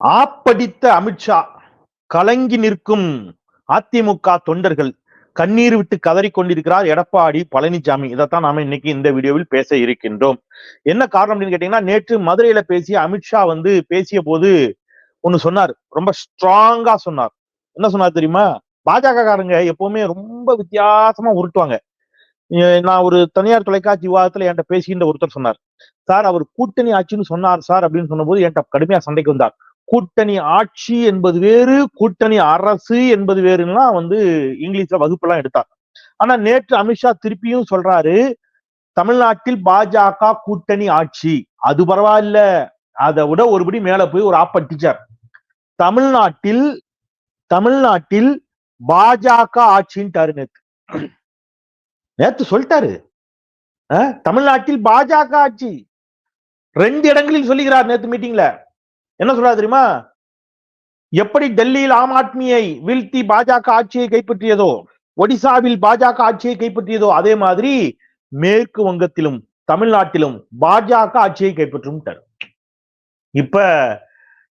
ஆப்படித்த அமித்ஷா கலங்கி நிற்கும் அதிமுக தொண்டர்கள் கண்ணீர் விட்டு கதறி கொண்டிருக்கிறார் எடப்பாடி பழனிசாமி. இதைத்தான் நாம இன்னைக்கு இந்த வீடியோவில் பேச இருக்கின்றோம். என்ன காரணம் அப்படின்னு கேட்டீங்கன்னா நேற்று மதுரையில பேசிய அமித்ஷா வந்து பேசிய போது ஒண்ணு சொன்னார். ரொம்ப ஸ்ட்ராங்கா சொன்னார். என்ன சொன்னார் தெரியுமா? பாஜக காரங்க எப்பவுமே ரொம்ப வித்தியாசமா உருட்டுவாங்க. நான் ஒரு தனியார் தொலைக்காட்சி விவாதத்துல என்கிட்ட பேசுகின்ற ஒருத்தர் சொன்னார். சார் அவர் கூட்டணி ஆட்சின்னு சொன்னார் சார் அப்படின்னு சொன்னபோது என்கிட்ட கடுமையா சண்டைக்கு வந்தார். கூட்டணி ஆட்சி என்பது வேறு கூட்டணி அரசு என்பது வேறுன்னா வந்து இங்கிலீஷ்ல வகுப்பெல்லாம் எடுத்தார் ஆனா நேற்று அமித்ஷா திருப்பியும் சொல்றாரு தமிழ்நாட்டில் பாஜக கூட்டணி ஆட்சி. அது பரவாயில்ல. அதை விட ஒருபடி மேல போய் ஒரு ஆப்பன் டீச்சர் தமிழ்நாட்டில் தமிழ்நாட்டில் பாஜக ஆட்சின்ட்டாரு நேத்து. நேத்து சொல்லிட்டாரு. தமிழ்நாட்டில் பாஜக ஆட்சி. ரெண்டு இடங்களில் சொல்லுகிறார் நேத்து மீட்டிங்ல. என்ன சொல்றாரு தெரியுமா? எப்படி டெல்லியில் ஆம் ஆத்மியை வீழ்த்தி பாஜக ஆட்சியை கைப்பற்றியதோ ஒடிசாவில் பாஜக ஆட்சியை கைப்பற்றியதோ அதே மாதிரி மேற்கு வங்கத்திலும் தமிழ்நாட்டிலும் பாஜக ஆட்சியை கைப்பற்றும் இப்ப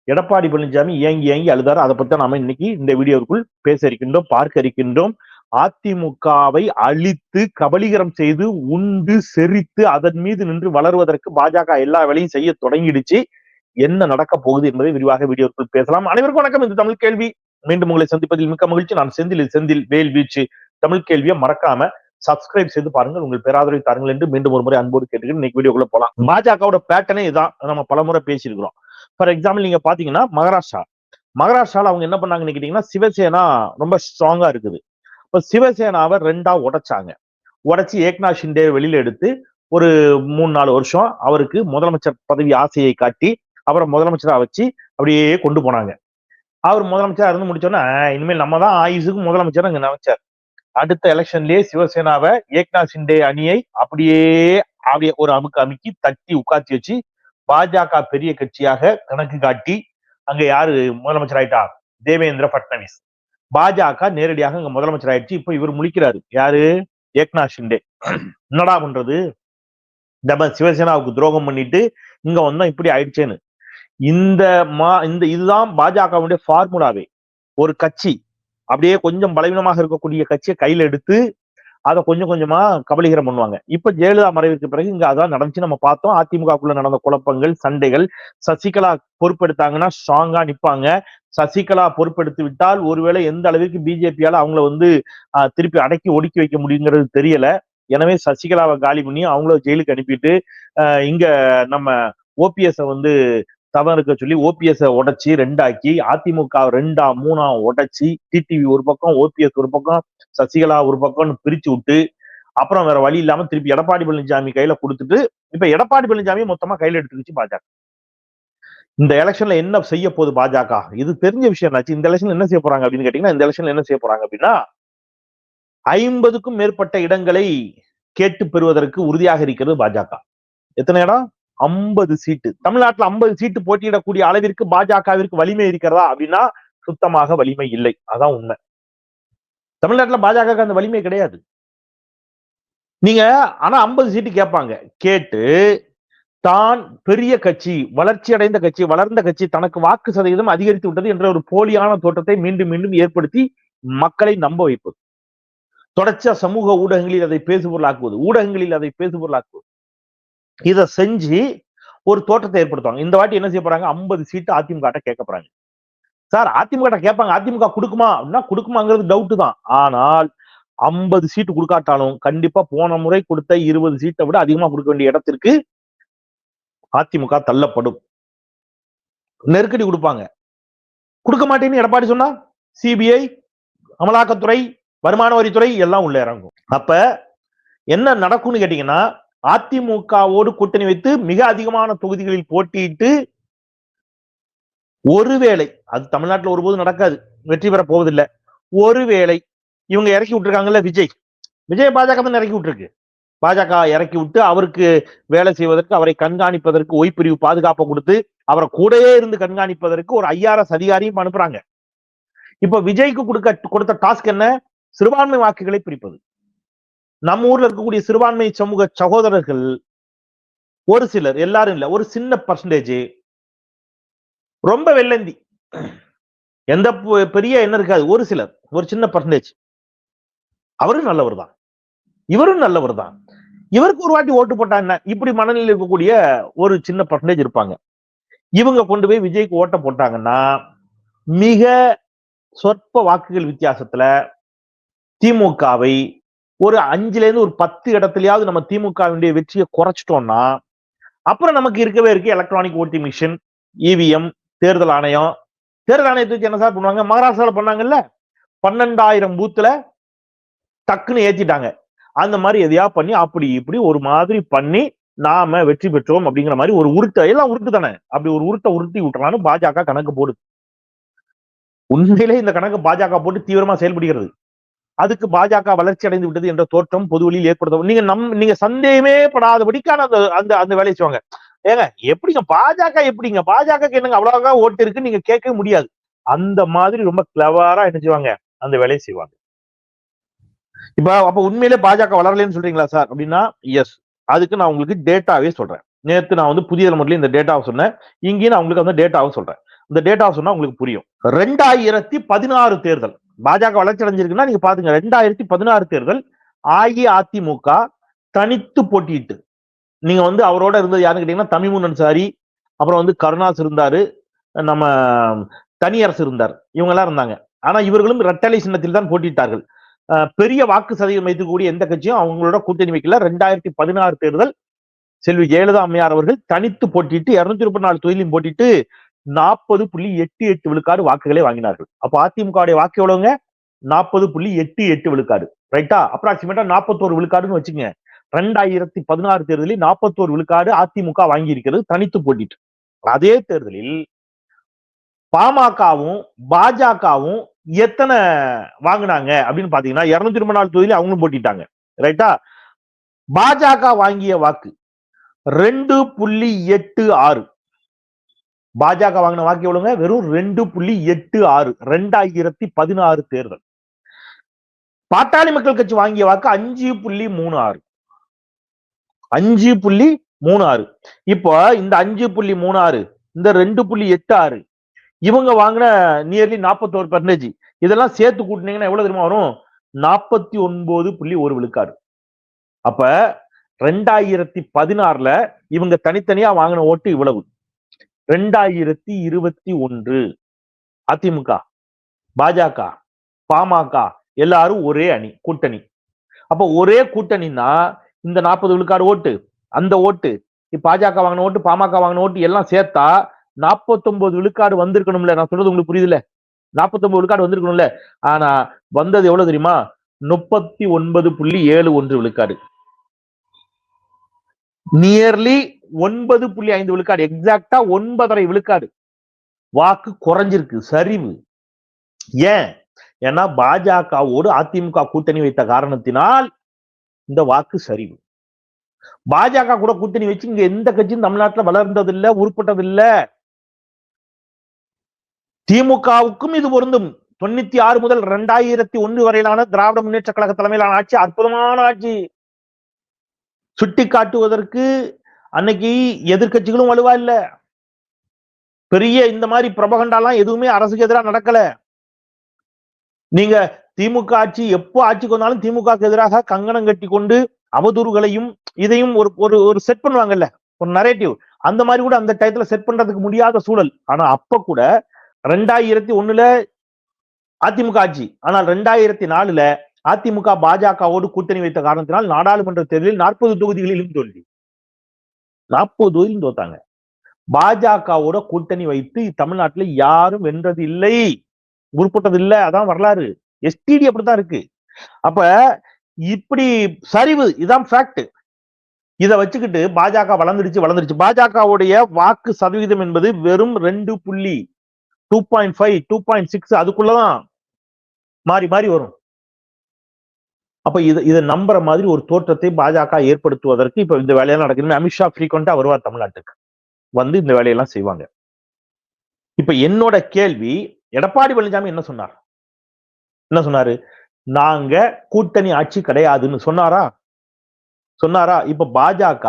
எடப்பாடி பழனிசாமி ஏங்கி ஏங்கி அழுதாரு. அதை பத்தி நாம இன்னைக்கு இந்த வீடியோவுக்குள் பேச இருக்கின்றோம் பார்க்க இருக்கின்றோம். அதிமுகவை அழித்து கபலீகரம் செய்து உண்டு செரித்து அதன் மீது நின்று வளருவதற்கு பாஜக எல்லா வேலையும் செய்ய தொடங்கிடுச்சு. என்ன நடக்க போகுது என்பதை விரிவாக வீடியோக்குள் பேசலாம். அனைவருக்கும் வணக்கம். இந்த தமிழ் கேள்வி. மீண்டும் உங்களை சந்திப்பதில் மிக்க மகிழ்ச்சி. நான் செந்தில். செந்தில் வேல் வீச்சு தமிழ் கேள்வியை மறக்காம சப்ஸ்கிரைப் செய்து பாருங்கள். உங்கள் பேராதரவை தாருங்கள் என்று மீண்டும் ஒரு முறை அன்போடு கேட்டுக்கிட்டு இன்னைக்கு வீடியோக்குள்ள போலாம். பாஜகவோட பேட்டர்னே இதான். நம்ம பலமுறை பேசியிருக்கிறோம். ஃபார் எக்ஸாம்பிள் நீங்க பாத்தீங்கன்னா மகாராஷ்டிரா. மகாராஷ்டிரால அவங்க என்ன பண்ணாங்கன்னு கேட்டீங்கன்னா சிவசேனா ரொம்ப ஸ்ட்ராங்கா இருக்குது. இப்ப சிவசேனாவை ரெண்டா உடைச்சாங்க. உடைச்சி ஏக்நாத் ஷிண்டே வெளியில எடுத்து ஒரு மூணு நாலு வருஷம் அவருக்கு முதலமைச்சர் பதவி ஆசையை காட்டி அப்புறம் முதலமைச்சராக வச்சு அப்படியே கொண்டு போனாங்க. அவர் முதலமைச்சராக இருந்து முடிச்சோன்னா இனிமேல் நம்ம தான் ஆயுசுக்கு முதலமைச்சர் அங்கே நினைச்சார். அடுத்த எலெக்ஷன்லயே சிவசேனாவை ஏக்நாத் சிண்டே அணியை அப்படியே அப்படியே ஒரு அமுக்கு அமுக்கி தட்டி உட்காத்தி வச்சு பாஜக பெரிய கட்சியாக கணக்கு காட்டி அங்க யாரு முதலமைச்சர் ஆயிட்டா தேவேந்திர பட்னவிஸ். பாஜக நேரடியாக அங்க முதலமைச்சர் ஆயிடுச்சு இப்ப இவர் முழிக்கிறாரு. யாரு? ஏக்நாத் ஷிண்டே. என்னடா பண்றது? நம்ம சிவசேனாவுக்கு துரோகம் பண்ணிட்டு இங்க வந்தோம் இப்படி ஆயிடுச்சேன்னு. இந்த மா இந்த இதுதான் பாஜகவுடைய ஃபார்முலாவே ஒரு கட்சி அப்படியே கொஞ்சம் பலவீனமாக இருக்கக்கூடிய கட்சியை கையில எடுத்து அதை கொஞ்சம் கொஞ்சமா கபலீகரம் பண்ணுவாங்க. இப்ப ஜெயலலிதா மறைவுக்கு பிறகு இங்க அதான் நடந்துச்சு. நம்ம பார்த்தோம் அதிமுகக்குள்ள நடந்த குழப்பங்கள் சண்டைகள் சசிகலா பொறுப்பெடுத்தாங்கன்னா ஸ்ட்ராங்கா நிப்பாங்க. சசிகலா பொறுப்பெடுத்து விட்டால் ஒருவேளை எந்த அளவுக்கு பிஜேபியால அவங்கள வந்து திருப்பி அடக்கி ஒடுக்கி வைக்க முடியுங்கிறது தெரியல. எனவே சசிகலாவை காலி பண்ணி அவங்கள ஜெயிலுக்கு அனுப்பிட்டு இங்க நம்ம ஓபிஎஸ் வந்து சபை இருக்க சொல்லி ஓபிஎஸ் உடைச்சி ரெண்டாக்கி அதிமுக ரெண்டா மூணா உடைச்சி டிடிவி ஒரு பக்கம் ஓபிஎஸ் ஒரு பக்கம் சசிகலா ஒரு பக்கம்னு பிரிச்சு விட்டு அப்புறம் வேற வழி இல்லாம திருப்பி எடப்பாடி பழனிசாமி கையில கொடுத்துட்டு இப்ப எடப்பாடி பழனிசாமி மொத்தமா கையில எடுத்துக்கிச்சு பாஜக. இந்த எலெக்ஷன்ல என்ன செய்ய போகுது பாஜக? இது தெரிஞ்ச விஷயம் ஆச்சு இந்த எலெக்ஷன்ல என்ன செய்ய போறாங்க அப்படின்னு கேட்டீங்கன்னா இந்த எலெக்ஷன்ல என்ன செய்ய போறாங்க அப்படின்னா ஐம்பதுக்கும் மேற்பட்ட இடங்களை கேட்டு பெறுவதற்கு உறுதியாக இருக்கிறது பாஜக. எத்தனை இடம்? ஐம்பது சீட்டு. தமிழ்நாட்டுல ஐம்பது சீட்டு போட்டியிடக்கூடிய அளவிற்கு பாஜகவிற்கு வலிமை இருக்கிறதா அப்படின்னா சுத்தமாக வலிமை இல்லை. அதான் உண்மை. தமிழ்நாட்டுல பாஜக அந்த வலிமை கிடையாது. நீங்க ஆனா ஐம்பது சீட்டு கேட்பாங்க. கேட்டு தான் பெரிய கட்சி வளர்ச்சி அடைந்த கட்சி வளர்ந்த கட்சி தனக்கு வாக்கு சதவீதம் அதிகரித்து விட்டது என்ற ஒரு போலியான தோற்றத்தை மீண்டும் மீண்டும் ஏற்படுத்தி மக்களை நம்ப வைப்பது. தொடர்ச்சியா சமூக ஊடகங்களில் அதை பேசுபொருளாக்குவது ஊடகங்களில் அதை பேசுபொருளாக்குவது. இதை செஞ்சு ஒரு தோற்றத்தை ஏற்படுத்துவாங்க. இந்த வாட்டி என்ன செய்ய போறாங்க? ஐம்பது சீட்டு அதிமுக கேட்க போறாங்க. சார் அதிமுக கேட்பாங்க. அதிமுக கொடுக்குமா? அப்படின்னா கொடுக்குமாங்கிறது டவுட் தான். ஆனால் ஐம்பது சீட்டு கொடுக்காட்டாலும் கண்டிப்பா போன முறை கொடுத்த இருபது சீட்டை விட அதிகமா கொடுக்க வேண்டிய இடத்திற்கு அதிமுக தள்ளப்படும். நெருக்கடி கொடுப்பாங்க. கொடுக்க மாட்டேன்னு எடப்பாடி சொன்னா? சிபிஐ அமலாக்கத்துறை வருமான வரித்துறை எல்லாம் உள்ள இறங்கும். அப்ப என்ன நடக்கும்னு கேட்டீங்கன்னா அதிமுகவோடு கூட்டணி வைத்து மிக அதிகமான தொகுதிகளில் போட்டியிட்டு ஒருவேளை அது தமிழ்நாட்டுல ஒருபோதும் நடக்காது வெற்றி பெற போவதில்லை. ஒருவேளை இவங்க இறக்கி விட்டுருக்காங்கல்ல விஜய். விஜய் பாஜக தான் இறக்கி விட்டுருக்கு. பாஜக இறக்கி விட்டு அவருக்கு வேலை செய்வதற்கு அவரை கண்காணிப்பதற்கு ஓய்பிரிவு பாதுகாப்பை கொடுத்து அவரை கூடயே இருந்து கண்காணிப்பதற்கு ஒரு ஐஆர்எஸ் அதிகாரியும் அனுப்புறாங்க. இப்ப விஜய்க்கு கொடுக்க கொடுத்த டாஸ்க் என்ன? சிறுபான்மை வாக்குகளை பிரிப்பது. நம்ம ஊர்ல இருக்கக்கூடிய சிறுபான்மை சமூக சகோதரர்கள் ஒரு சிலர் எல்லாரும் இல்ல ஒரு சின்ன பர்சன்டேஜ் ரொம்ப வெள்ளந்தி. எந்த பெரிய என்ன இருக்காது. ஒரு சிலர் ஒரு சின்ன பர்சன்டேஜ் அவரும் நல்லவர் தான் இவரும் நல்லவர் தான் இவருக்கு ஒரு வாட்டி ஓட்டு போட்டா என்ன? இப்படி மனநிலையில் இருக்கக்கூடிய ஒரு சின்ன பர்சன்டேஜ் இருப்பாங்க. இவங்க கொண்டு போய் விஜய்க்கு ஓட்ட போட்டாங்கன்னா மிக சொற்ப வாக்குகள் வித்தியாசத்துல திமுகவை ஒரு அஞ்சுல இருந்து ஒரு பத்து இடத்துலயாவது நம்ம திமுகவினுடைய வெற்றியை குறைச்சிட்டோம்னா அப்புறம் நமக்கு இருக்கவே இருக்கு எலக்ட்ரானிக் ஓட்டிங் மிஷின் இவிஎம் தேர்தல் ஆணையம். தேர்தல் ஆணையத்தை வச்சு என்ன சார் பண்ணுவாங்க? மகாராஷ்டிரால பண்ணாங்கல்ல? பன்னெண்டாயிரம் பூத்துல டக்குன்னு ஏத்திட்டாங்க. அந்த மாதிரி எதையா பண்ணி அப்படி இப்படி ஒரு மாதிரி பண்ணி நாம வெற்றி பெற்றோம் அப்படிங்கிற மாதிரி ஒரு உருட்டை எல்லாம் உருட்டு தானே? அப்படி ஒரு உருட்டை உருட்டி விட்டுறான்னு பாஜக கணக்கு போடுது. உண்மையிலே இந்த கணக்கு பாஜக போட்டு தீவிரமா செயல்படுகிறது. அதுக்கு பாஜக வளர்ச்சி அடைந்து விட்டது என்ற தோற்றம் பொதுவெளியில் ஏற்படுத்த நீங்க நம் நீங்க சந்தேகமே படாதபடிக்கான அந்த அந்த அந்த வேலையை செய்வாங்க. ஏங்க எப்படிங்க பாஜக எப்படிங்க? பாஜக என்னங்க அவ்வளவுக்கா ஓட்டு இருக்குன்னு நீங்க கேட்கவே முடியாது. அந்த மாதிரி ரொம்ப கிளவரா என்ன செய்வாங்க? அந்த வேலையை செய்வாங்க. இப்ப அப்ப உண்மையிலே பாஜக வளரலன்னு சொல்றீங்களா சார்? அப்படின்னா எஸ் அதுக்கு நான் உங்களுக்கு டேட்டாவே சொல்றேன். நேத்து நான் வந்து புதிய தலைமுறையில இந்த டேட்டாவை சொன்னேன். இங்கேயும் நான் உங்களுக்கு அந்த டேட்டாவை சொல்றேன். இந்த டேட்டாவை சொன்னா உங்களுக்கு புரியும். ரெண்டாயிரத்தி பதினாறு தேர்தல். பாஜக வளர்ச்சி அடைஞ்சிருக்குன்னா நீங்க பாத்துங்க ரெண்டாயிரத்தி பதினாறு தேர்தல் அஇஅதிமுக தனித்து போட்டிட்டு நீங்க வந்து அவரோட இருந்தது யாருன்னு கேட்டீங்கன்னா தமிமுன் அன்சாரி அப்புறம் வந்து கருணாஸ் இருந்தாரு நம்ம தனியரசு இருந்தார் இவங்க எல்லாம் இருந்தாங்க. ஆனா இவர்களும் இரட்டலை சின்னத்தில் தான் போட்டியிட்டார்கள். அஹ் பெரிய வாக்கு சதவீதம் வைத்துக்கூடிய எந்த கட்சியும் அவங்களோட கூட்டணி வைக்கல. ரெண்டாயிரத்தி பதினாறு தேர்தல் செல்வி ஜெயலலிதா அம்மையார் அவர்கள் தனித்து போட்டிட்டு இருநூத்தி முப்பத்தி நாலு தொழிலையும் போட்டிட்டு நாற்பது புள்ளி எட்டு எட்டு விழுக்காடு வாக்குகளை வாங்கினார்கள். அப்ப அதிமுக வாக்கு எவ்வளவுங்க? நாற்பது புள்ளி எட்டு எட்டு விழுக்காடு. ரைட்டா அப்ராக்சிமேட்டா நாற்பத்தோரு விழுக்காடுன்னு வச்சுங்க ரெண்டாயிரத்தி பதினாறு தேர்தலில் நாற்பத்தோரு விழுக்காடு அதிமுக வாங்கி இருக்கிறது தனித்து போட்டிட்டு. அதே தேர்தலில் பாமகவும் பாஜகவும் எத்தனை வாங்கினாங்க? அப்படின்னு பாத்தீங்கன்னா இருநூத்தி இருபத்தி நாலு தொகுதியில அவங்களும் போட்டிட்டாங்க. ரைட்டா பாஜக வாங்கிய வாக்கு ரெண்டு புள்ளி எட்டு ஆறு. பாஜக வாங்கின வாக்கு எவ்வளவுங்க வெறும் ரெண்டு புள்ளி எட்டு ஆறு ரெண்டாயிரத்தி பதினாறு தேர்தல். பாட்டாளி மக்கள் கட்சி வாங்கிய வாக்கு அஞ்சு புள்ளி மூணு ஆறு. அஞ்சு புள்ளி மூணு ஆறு. இப்போ இந்த அஞ்சு புள்ளி மூணு ஆறு இந்த ரெண்டு புள்ளி எட்டு ஆறு இவங்க வாங்கின நியர்லி நாற்பத்தோரு பர்சன்டேஜ் இதெல்லாம் சேர்த்து கூட்டினீங்கன்னா எவ்வளவு தெரியுமா வரும்? நாற்பத்தி ஒன்பது புள்ளி ஒரு விழுக்காடு. அப்ப ரெண்டாயிரத்தி பதினாறுல இவங்க தனித்தனியா வாங்கின ஓட்டு இவ்வளவு. ரெண்டாயிரத்தி இருபத்தி ஒன்று அதிமுக பாஜக பாமக எல்லாரும் ஒரே அணி கூட்டணி. அப்ப ஒரே கூட்டணின்னா இந்த நாற்பது விழுக்காடு ஓட்டு அந்த ஓட்டு இப்ப பாஜக வாங்கின ஓட்டு பாமக வாங்கின ஓட்டு எல்லாம் சேர்த்தா நாற்பத்தொன்பது விழுக்காடு வந்திருக்கணும்ல. நான் சொல்றது உங்களுக்கு புரியுதுல நாற்பத்தொன்பது விழுக்காடு வந்திருக்கணும்ல. ஆனா வந்தது எவ்வளவு தெரியுமா? முப்பத்தி ஒன்பது புள்ளி ஏழு ஒன்று விழுக்காடு. நியர்லி ஒன்பது புள்ளி ஐந்து விழுக்காடு எக்ஸாக்டா ஒன்பதரை விழுக்காடு. வாக்கு குறைஞ்சிருக்கு சரிவு. ஏன்? ஏன்னா பாஜகவோடு அதிமுக கூட்டணி வைத்த காரணத்தினால் இந்த வாக்கு சரிவு. பாஜக கூட கூட்டணி வச்சு இங்க எந்த கட்சியும் தமிழ்நாட்டுல வளர்ந்ததில்லை உருப்பட்டதில்லை. திமுகவுக்கும் இது பொருந்தும். தொண்ணூத்தி ஆறு முதல் ரெண்டாயிரத்தி ஒன்று வரையிலான திராவிட முன்னேற்ற கழக தலைமையிலான ஆட்சி அற்புதமான ஆட்சி. சுட்டி காட்டுவதற்கு அன்னைக்கு எதிர்க்கட்சிகளும் வலுவா இல்ல. பெரிய இந்த மாதிரி பிரபகண்டாலாம் எதுவுமே அரசுக்கு எதிராக நடக்கல. நீங்க திமுக ஆட்சி எப்போ ஆட்சிக்கு வந்தாலும் திமுக எதிராக கங்கணம் கட்டி கொண்டு அவதூறுகளையும் இதையும் ஒரு ஒரு ஒரு செட் பண்ணுவாங்கல்ல ஒரு நரேட்டிவ் அந்த மாதிரி கூட அந்த டயத்துல செட் பண்றதுக்கு முடியாத சூழல். ஆனா அப்ப கூட ரெண்டாயிரத்தி ஒண்ணுல அதிமுக ஆட்சி. ஆனால் ரெண்டாயிரத்தி நாலுல அதிமுக பாஜகவோடு கூட்டணி வைத்த காரணத்தினால் நாடாளுமன்ற தேர்தலில் நாற்பது தொகுதிகளிலும் தோல்வி. நாற்பது தொகுதியிலும் தோத்தாங்க. பாஜகவோட கூட்டணி வைத்து தமிழ்நாட்டுல யாரும் வென்றது இல்லை உருப்பட்டது இல்லை அதான் வரலாறு எஸ்டிடி அப்படித்தான் இருக்கு. அப்ப இப்படி சரிவு இதான் ஃபேக்ட் இதை வச்சுக்கிட்டு பாஜக வளர்ந்துடுச்சு வளர்ந்துடுச்சு. பாஜகவுடைய வாக்கு சதவீதம் என்பது வெறும் ரெண்டு புள்ளி two point five two point six அதுக்குள்ளதான் மாறி மாறி வரும். அப்ப இது இதை நம்புற மாதிரி ஒரு தோற்றத்தை பாஜக ஏற்படுத்துவதற்கு இப்ப இந்த வேலையெல்லாம் நடக்குது அமித்ஷா ஃப்ரீக்வெண்டா வருவார் தமிழ்நாட்டுக்கு. வந்து இந்த வேலையெல்லாம் செய்வாங்க. இப்ப என்னோட கேள்வி எடப்பாடி பழனிசாமி என்ன சொன்னார்? என்ன சொன்னாரு? நாங்க கூட்டணி ஆட்சி கிடையாதுன்னு சொன்னாரா? சொன்னாரா? இப்ப பாஜக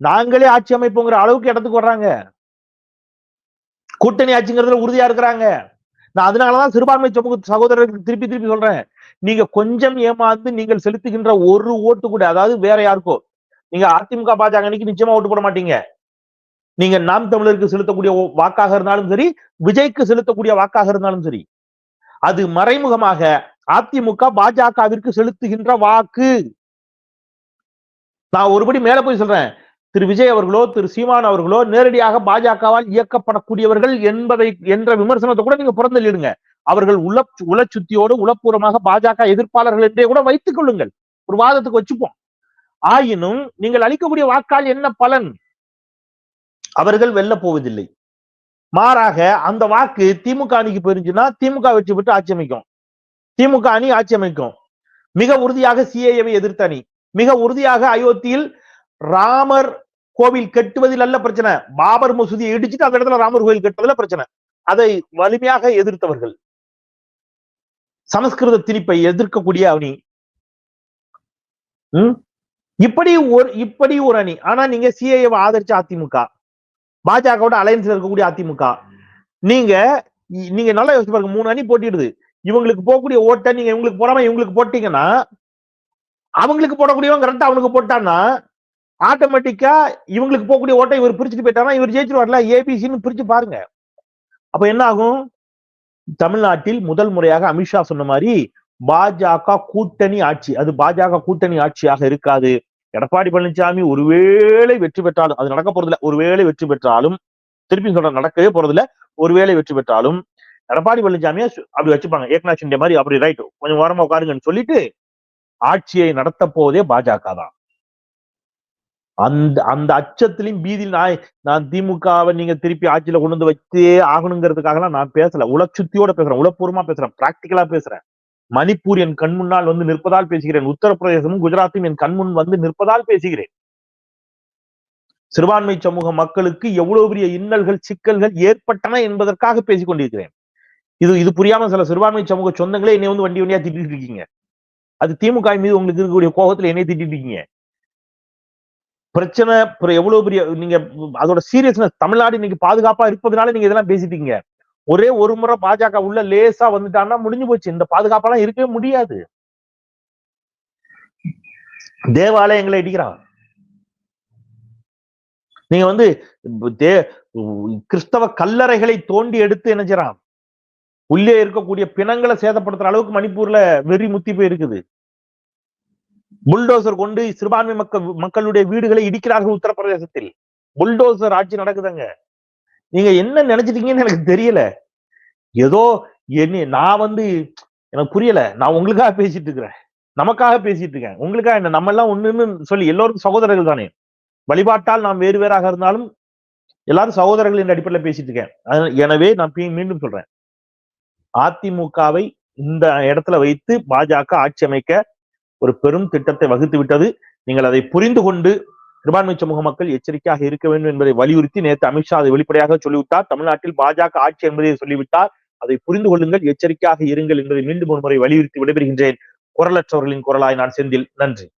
நாங்களே ஆட்சி அமைப்போங்கிற அளவுக்கு இடத்துக்கு வர்றாங்க. கூட்டணி ஆட்சிங்கிறதுல உறுதியா இருக்கிறாங்க. நான் அதனாலதான் சிறுபான்மை சமூக சகோதரர்களுக்கு திருப்பி திருப்பி சொல்றேன். நீங்க கொஞ்சம் ஏமாந்து நீங்கள் செலுத்துகின்ற ஒரு ஓட்டு கூட அதாவது வேற யாருக்கோ நீங்க அதிமுக பாஜக நிச்சயமா ஓட்டு போட மாட்டீங்க. நீங்க நாம் தமிழருக்கு செலுத்தக்கூடிய ஓ- வாக்காக இருந்தாலும் சரி விஜய்க்கு செலுத்தக்கூடிய வாக்காக இருந்தாலும் சரி அது மறைமுகமாக அதிமுக பாஜகவிற்கு செலுத்துகின்ற வாக்கு. நான் ஒருபடி மேல போய் சொல்றேன். திரு விஜய் அவர்களோ திரு சீமான் அவர்களோ நேரடியாக பாஜகவால் இயக்கப்படக்கூடியவர்கள் என்பதை என்ற விமர்சனத்தை கூட நீங்க புறந்தள்ளிடுங்க. அவர்கள் உள உளச்சுத்தியோடு உளப்பூர்வமாக பாஜக எதிர்ப்பாளர்கள் என்றே கூட வைத்துக் கொள்ளுங்கள். ஒரு வாதத்துக்கு வச்சுப்போம். ஆயினும் நீங்கள் அளிக்கக்கூடிய வாக்கால் என்ன பலன்? அவர்கள் வெல்ல போவதில்லை. மாறாக அந்த வாக்கு திமுக அணிக்கு போயிருந்துச்சுன்னா திமுக வெற்றி பெற்று ஆட்சி அமைக்கும். திமுக அணி ஆட்சி அமைக்கும். மிக உறுதியாக சிஏஏவை எதிர்த்த அணி. மிக உறுதியாக அயோத்தியில் ராமர் கோவில் கட்டுவதில் அல்ல பிரச்சனை. பாபர் மசூதியை இடிச்சிட்டு அந்த இடத்துல ராமர் கோவில் கட்டுவதில் பிரச்சனை. அதை வலிமையாக எதிர்த்தவர்கள். சமஸ்கிருத திணிப்பை எதிர்க்கக்கூடிய அணி. உம் இப்படி ஒரு இப்படி ஒரு அணி. ஆனா நீங்க சிஏஏவை ஆதரிச்ச அதிமுக. பாஜகவோட அலையன்ஸ்ல இருக்கக்கூடிய அதிமுக. நீங்க நீங்க நல்லா யோசிச்சு பாருங்க. மூணு அணி போட்டிடுது. இவங்களுக்கு போகக்கூடிய ஓட்டை நீங்க இவங்களுக்கு போடாம இவங்களுக்கு போட்டீங்கன்னா அவங்களுக்கு போடக்கூடியவன் கரெக்டா அவனுக்கு போட்டான்னா ஆட்டோமேட்டிக்கா இவங்களுக்கு போகக்கூடிய ஓட்டை இவர் பிரிச்சுட்டு போயிட்டானா இவர் ஜெயிச்சிருவார்ல ஏபிசின்னு பிரிச்சு பாருங்க. அப்ப என்ன ஆகும்? தமிழ்நாட்டில் முதல் முறையாக அமித்ஷா சொன்ன மாதிரி பாஜக கூட்டணி ஆட்சி அது பாஜக கூட்டணி ஆட்சியாக இருக்காது. எடப்பாடி பழனிசாமி ஒருவேளை வெற்றி பெற்றாலும் அது நடக்க போறதில்ல. ஒருவேளை வெற்றி பெற்றாலும் திருப்பி சொல்றேன் நடக்கவே போறதில்ல. ஒருவேளை வெற்றி பெற்றாலும் எடப்பாடி பழனிசாமியை அப்படி வச்சுப்பாங்க. ஏக்நாத் சிண்டே மாதிரி அப்படி ரைட் கொஞ்சம் ஓரமா உட்காருங்கன்னு சொல்லிட்டு ஆட்சியை நடத்த போவதே பாஜக தான். அந்த அந்த அச்சத்திலையும் பீதியில் நான் நான் திமுகவை நீங்க திருப்பி ஆட்சியில கொண்டு வந்து வச்சே ஆகணுங்கிறதுக்காகலாம் நான் பேசல. உளச்சுத்தியோட பேசுறேன். உளப்பூர்வமா பேசுறேன். பிராக்டிக்கலா பேசுறேன். மணிப்பூர் என் கண் முன்னால் வந்து நிற்பதால் பேசுகிறேன். உத்தரப்பிரதேசமும் குஜராத்தும் என் கண் முன் வந்து நிற்பதால் பேசுகிறேன். சிறுபான்மை சமூக மக்களுக்கு எவ்வளவு பெரிய இன்னல்கள் சிக்கல்கள் ஏற்பட்டன என்பதற்காக பேசிக் கொண்டிருக்கிறேன். இது இது புரியாம சில சிறுபான்மை சமூக சொந்தங்களே என்னை வந்து வண்டி வண்டியா திட்டிட்டு இருக்கீங்க. அது திமுக மீது உங்களுக்கு இருக்கக்கூடிய கோபத்துல என்னை திட்டிட்டு இருக்கீங்க. பிரச்சனை எவ்வளவு பெரிய நீங்க அதோட சீரியஸ்னஸ் தமிழ்நாடு இன்னைக்கு பாதுகாப்பா இருப்பதனால நீங்க இதெல்லாம் பேசிட்டீங்க. ஒரே ஒரு முறை பாஜக உள்ள லேசா வந்துட்டான்னா முடிஞ்சு போச்சு. இந்த பாதுகாப்பெல்லாம் இருக்கவே முடியாது. தேவாலயங்களை இடிக்கிறான். நீங்க வந்து தே கிறிஸ்தவ கல்லறைகளை தோண்டி எடுத்து என்ன செய்யறான் உள்ளே இருக்கக்கூடிய பிணங்களை சேதப்படுத்துற அளவுக்கு மணிப்பூர்ல வெறி முத்தி போய் இருக்குது புல்டோசர் கொண்டு சிறுபான்மை மக்கள் மக்களுடைய வீடுகளை இடிக்கிறார்கள் உத்தரப்பிரதேசத்தில். புல்டோசர் ஆட்சி நடக்குதுங்க. நீங்க என்ன நினைச்சிட்டீங்கன்னு எனக்கு தெரியல. ஏதோ என்ன நான் வந்து எனக்கு புரியல. நான் உங்களுக்காக பேசிட்டு இருக்கிறேன். நமக்காக பேசிட்டு இருக்கேன். உங்களுக்காக என்ன நம்ம எல்லாம் ஒண்ணுன்னு சொல்லி எல்லோரும் சகோதரர்கள் தானே. வழிபாட்டால் நாம் வேறு வேறாக இருந்தாலும் எல்லாரும் சகோதரர்கள் என்ற அடிப்படையில் பேசிட்டு இருக்கேன். எனவே நான் மீண்டும் சொல்றேன். அதிமுகவை இந்த இடத்துல வைத்து பாஜக ஆட்சி அமைக்க ஒரு பெரும் திட்டத்தை வகுத்து விட்டது. நீங்கள் அதை புரிந்து கொண்டு சிறுபான்மை சமூக மக்கள் எச்சரிக்கையாக இருக்க வேண்டும் என்பதை வலியுறுத்தி நேற்று அமித்ஷா அதை வெளிப்படையாக சொல்லிவிட்டார். தமிழ்நாட்டில் பாஜக ஆட்சி என்பதை சொல்லிவிட்டார். அதை புரிந்து கொள்ளுங்கள் எச்சரிக்கையாக இருங்கள் என்பதை மீண்டும் ஒரு முறை வலியுறுத்தி விடைபெறுகின்றேன். குரலற்றவர்களின் குரலாய் நான் செந்தில். நன்றி.